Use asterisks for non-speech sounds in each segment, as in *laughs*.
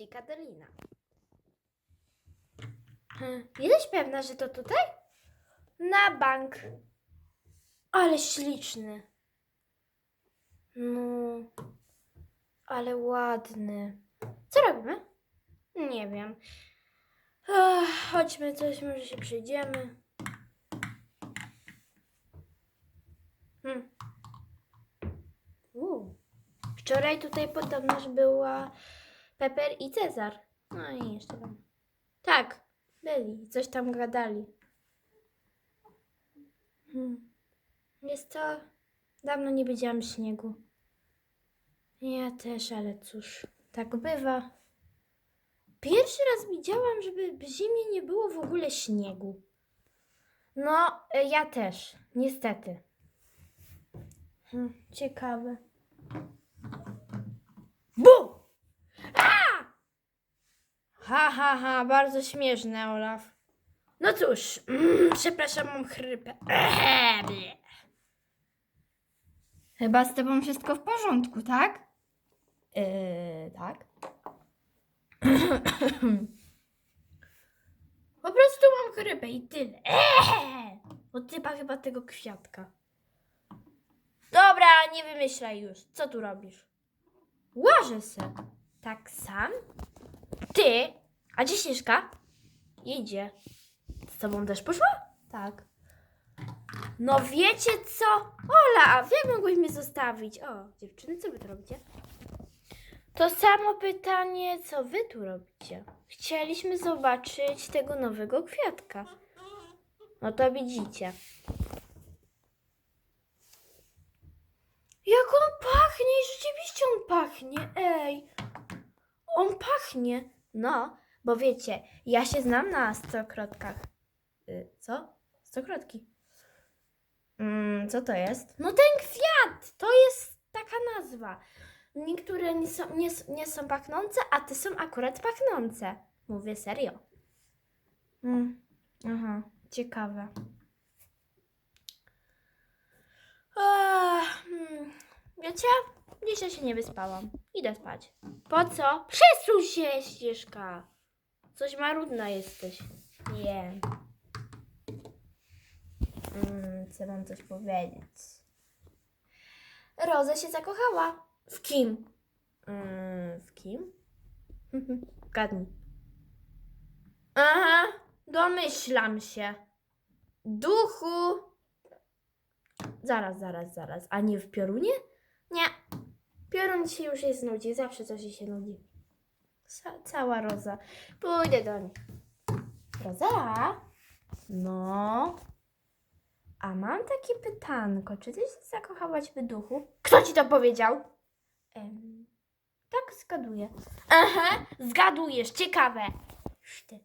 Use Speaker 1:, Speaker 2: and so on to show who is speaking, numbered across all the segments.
Speaker 1: Cześć, Katalina. Hmm, Jesteś pewna, że to tutaj? Na bank. Ale śliczny. No, ale ładny. Co robimy? Nie wiem. Ach, chodźmy, coś może się przyjdziemy. Hmm. Wczoraj tutaj podobnoż była Peper i Cezar. No i jeszcze tam. Tak, byli, coś tam gadali. Hmm. Jest to. Dawno nie widziałam śniegu. Ja też, ale cóż, tak bywa. Pierwszy raz widziałam, żeby w zimie nie było w ogóle śniegu. No, e, ja też, niestety. Hmm, ciekawe. Bu! A! Ha, ha, ha, bardzo śmieszne, Olaf. No cóż, mm, przepraszam, mam chrypę.
Speaker 2: Chyba z tobą wszystko w porządku, tak?
Speaker 1: Yy, tak. Po prostu mam chrypę i tyle. Eee! Odtypa chyba tego kwiatka. Dobra, nie wymyślaj już. Co tu robisz? Łażę se. Tak sam? Ty? A gdzie Śnieżka? Idzie. Z tobą też poszła? Tak. No wiecie co? Ola, a jak mogłeś mnie zostawić? O, dziewczyny, co wy tu robicie? To samo pytanie, co wy tu robicie? Chcieliśmy zobaczyć tego nowego kwiatka. No to widzicie. Jak on pachnie! I Rzeczywiście on pachnie! Ej! On pachnie! No, bo wiecie, ja się znam na stokrotkach. Y, co? Stokrotki. Mm, co to jest? No ten kwiat! To jest taka nazwa. Niektóre nie są, nie, nie są pachnące, a te są akurat pachnące. Mówię serio. Mm, aha, ciekawe. Ach, hmm, wiecie, dzisiaj się nie wyspałam. Idę spać. Po co? Przesuń się, ścieżka. Coś marudna jesteś. Nie. Mm, chcę wam coś powiedzieć. Roza się zakochała. W kim? Mm, w kim? *laughs* Gadnij. Aha, domyślam się. Duchu. Zaraz, zaraz, zaraz. A nie w piorunie? Nie. Piorun się już jest nudzi. Zawsze coś się nudzi. Ca- cała Roza. Pójdę do niej. Roza? No. A mam takie pytanko. Czy ty się zakochałaś w duchu? Kto ci to powiedział? Tak, zgaduję. Aha, zgadujesz. Ciekawe. Szty.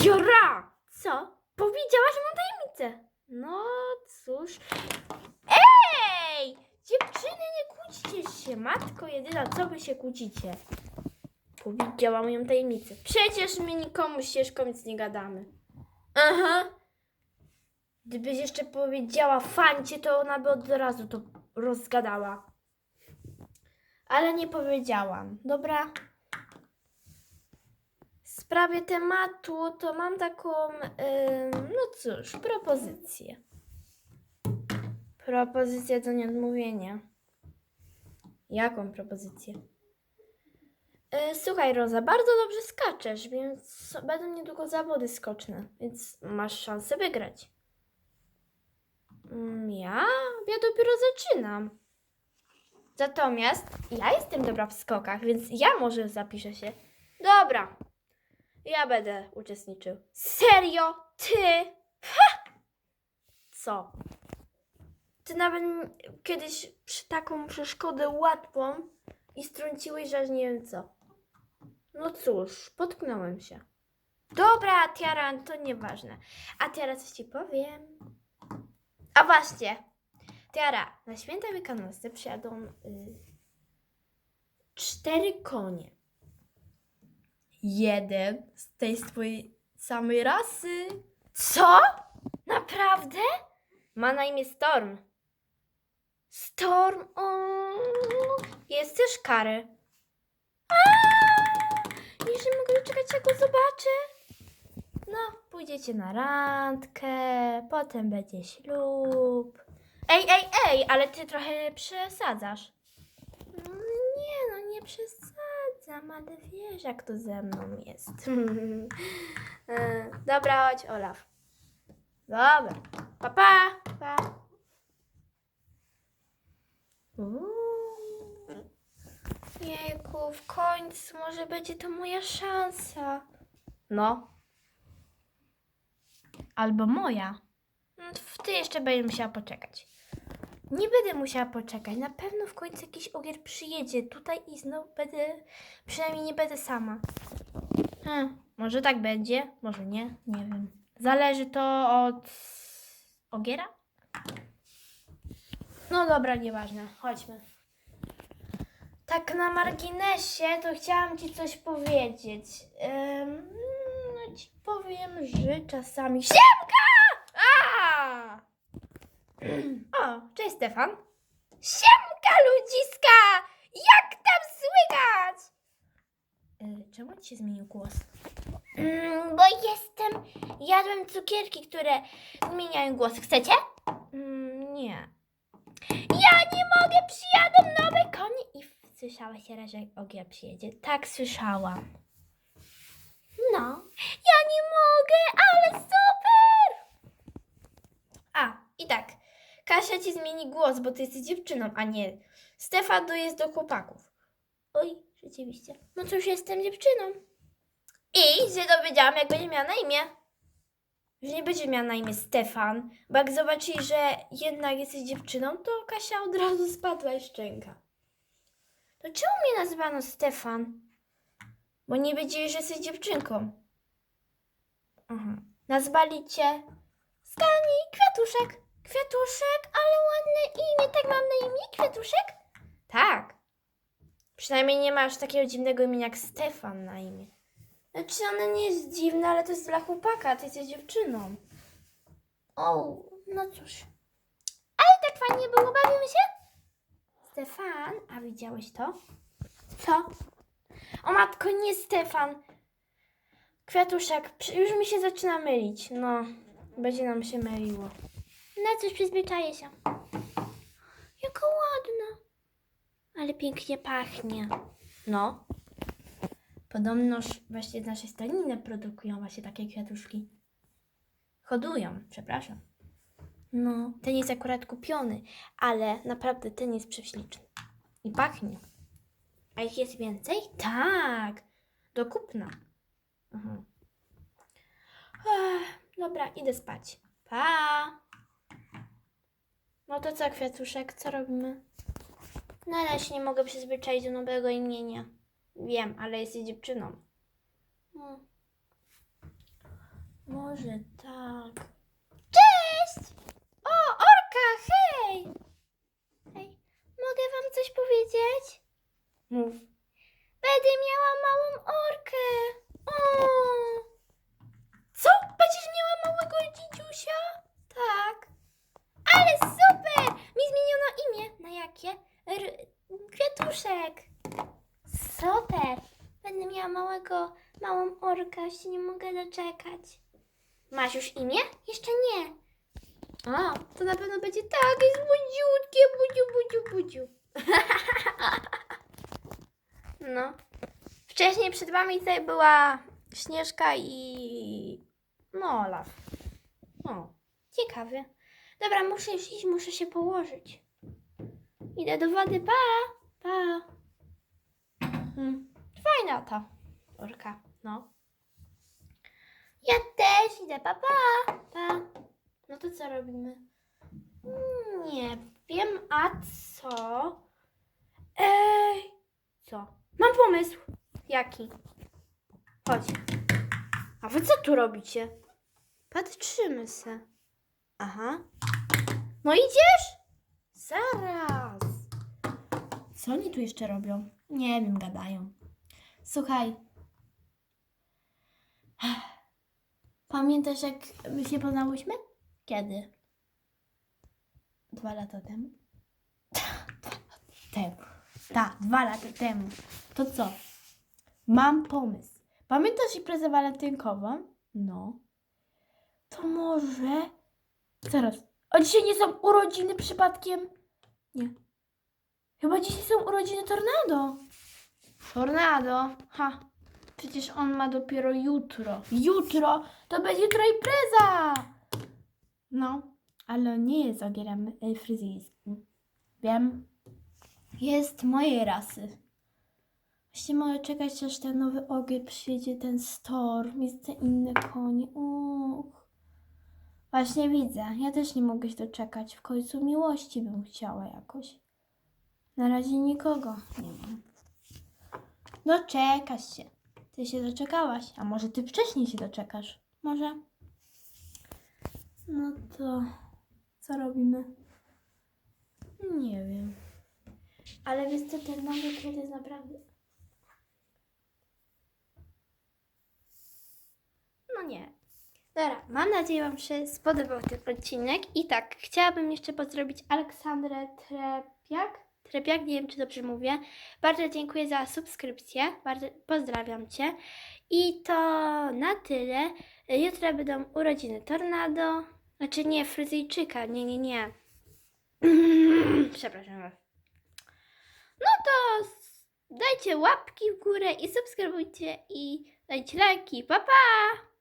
Speaker 1: Dziora! Co? Powiedziałaś mu tajemnicę. No cóż. Ej! Dziewczyny, nie kłóćcie się. Matko jedyna, co wy się kłócicie? Powiedziałam ją tajemnicę. Przecież my nikomu ścieżką nic nie gadamy. Aha. Gdybyś jeszcze powiedziała fancie, to ona by od razu to rozgadała. Ale nie powiedziałam. Dobra. W sprawie tematu to mam taką, ym, no cóż, propozycję. Propozycję do nieodmówienia. Jaką propozycję? Y, Słuchaj, Roza, bardzo dobrze skaczesz, więc będą niedługo zawody skoczne, więc masz szansę wygrać. Mm, Ja? Ja dopiero zaczynam. Natomiast ja jestem dobra w skokach, więc ja może zapiszę się. Dobra. Ja będę uczestniczył. Serio? Ty? Ha! Co? Ty nawet kiedyś przy taką przeszkodę łatwą i strąciłeś, aż nie wiem co. No cóż, potknąłem się. Dobra, Tiara, to nieważne. A Tiara, coś ci powiem. A właśnie, Tiara, na święta wielkanocne przyjadą y, cztery konie. Jeden z tej swojej samej rasy. Co? Naprawdę? Ma na imię Storm. Storm? Jest też Kary. Nie mogę doczekać, jak go zobaczę. No, pójdziecie na randkę, potem będzie ślub. Ej, ej, ej, ale ty trochę przesadzasz. No nie, no nie przesadzam, ale wiesz, jak to ze mną jest. *laughs* E, Dobra, chodź, Olaf. Dobra, pa, pa, pa. Jejku, w końcu może będzie to moja szansa. No. Albo moja. No, Ty jeszcze będziesz musiała poczekać. Nie będę musiała poczekać. Na pewno w końcu jakiś ogier przyjedzie tutaj i znowu będę, przynajmniej nie będę sama. Hmm, może tak będzie, może nie, nie wiem. Zależy to od ogiera? No dobra, nieważne, chodźmy. Tak na marginesie, to chciałam Ci coś powiedzieć. No Ci powiem, że czasami... Siemka! *clears throat* O, cześć Stefan. Siemka ludziska! Jak tam słychać? Y, czemu Ci się zmienił głos? Mm, bo jestem... Jadłem cukierki, które zmieniają głos. Chcecie? Mm, nie. Ja nie mogę, przyjadą nowe konie i słyszałaś teraz, że Ogier przyjedzie? Tak, słyszałam. No. Ja nie mogę, ale super! A, i tak. Kasia ci zmieni głos, bo ty jesteś dziewczyną, a nie. Stefan jest do chłopaków. Oj, rzeczywiście. No cóż, jestem dziewczyną. I się dowiedziałam, jak będzie miała na imię. Że nie będzie miała na imię Stefan, bo jak zobaczyli, że jednak jesteś dziewczyną, to Kasia od razu spadła i szczęka. To czemu mnie nazywano Stefan? Bo nie wiedzieli, że jesteś dziewczynką. Aha. Nazwali cię Skani Kwiatuszek. Kwiatuszek, ale ładne imię. Tak mam na imię Kwiatuszek? Tak. Przynajmniej nie masz takiego dziwnego imienia jak Stefan na imię. Znaczy ono nie jest dziwne, ale to jest dla chłopaka, ty jesteś dziewczyną. O, no cóż. Ale tak fajnie było, bawimy się? Stefan, a widziałeś to? Co? O matko, nie Stefan. Kwiatuszek, już mi się zaczyna mylić. No, będzie nam się myliło. No cóż, przyzwyczaję się. Jaka ładna. Ale pięknie pachnie. No. Podobnoż właśnie nasze staniny produkują właśnie takie kwiatuszki. Hodują, przepraszam. No, ten jest akurat kupiony, ale naprawdę ten jest prześliczny. I pachnie. A ich jest więcej? Tak, do kupna. Aha. Ech, dobra, idę spać. Pa! No to co, kwiatuszek, co robimy? Ale się nie mogę przyzwyczaić do nowego imienia. Wiem, ale jesteś dziewczyną. No. Może tak. Cześć! O, Orka, hej! Hej, mogę wam coś powiedzieć? Mów. Będę miała małą orkę. O! Co? Będziesz miała małego dzidziusia? Tak. Ale super! Mi zmieniono imię. Na jakie? R- kwiatuszek. Super! Będę miała małego, małą orkę, aż się nie mogę doczekać. Masz już imię? Jeszcze nie. A, to na pewno będzie takie słodziutkie, budziu, budziu, budziu. *laughs* No. Wcześniej przed wami tutaj była Śnieżka i... No, Olaf. O, ciekawie. Dobra, muszę już iść, muszę się położyć. Idę do wody, pa, pa. Hmm. Fajna ta orka, no. Ja też idę, pa, pa, pa. No to co robimy? Mm, Nie wiem, a co? Ej, co? Mam pomysł. Jaki? Chodź. A wy co tu robicie? Patrzymy se. Aha. No idziesz? Zaraz. Co oni tu jeszcze robią? Nie wiem, gadają. Słuchaj. Pamiętasz, jak my się poznałyśmy? Kiedy? Dwa lata temu? Dwa lata temu. Tak, dwa lata temu. To co? Mam pomysł. Pamiętasz imprezę walentynkową? No. To może... Zaraz. A dzisiaj nie są urodziny przypadkiem? Nie. Chyba dzisiaj są urodziny Tornado. Tornado? Ha. Przecież on ma dopiero jutro. Jutro? To będzie jutro impreza! No, ale on nie jest ogierem e, fryzyjskim. Wiem. Jest mojej rasy. Właśnie mogę czekać, aż ten nowy ogier przyjedzie, ten storm, jest te inne konie. Uch. Właśnie widzę. Ja też nie mogę się doczekać. W końcu miłości bym chciała jakoś. Na razie nikogo nie mam. Doczekasz się. Ty się doczekałaś. A może ty wcześniej się doczekasz? Może? No to co robimy? Nie wiem. Ale wiesz co, ten nowy kwiat jest naprawdę... No nie. Dobra, mam nadzieję Wam się spodobał ten odcinek. I tak, chciałabym jeszcze pozdrowić Aleksandrę Trepiak. Trepiak, nie wiem czy dobrze mówię. Bardzo dziękuję za subskrypcję. Bardzo pozdrawiam Cię. I to na tyle. Jutro będą urodziny Tornado. Znaczy nie, Fryzyjczyka. Nie, nie, nie. *clears throat* Przepraszam. No to dajcie łapki w górę i subskrybujcie i dajcie lajki. Pa, pa!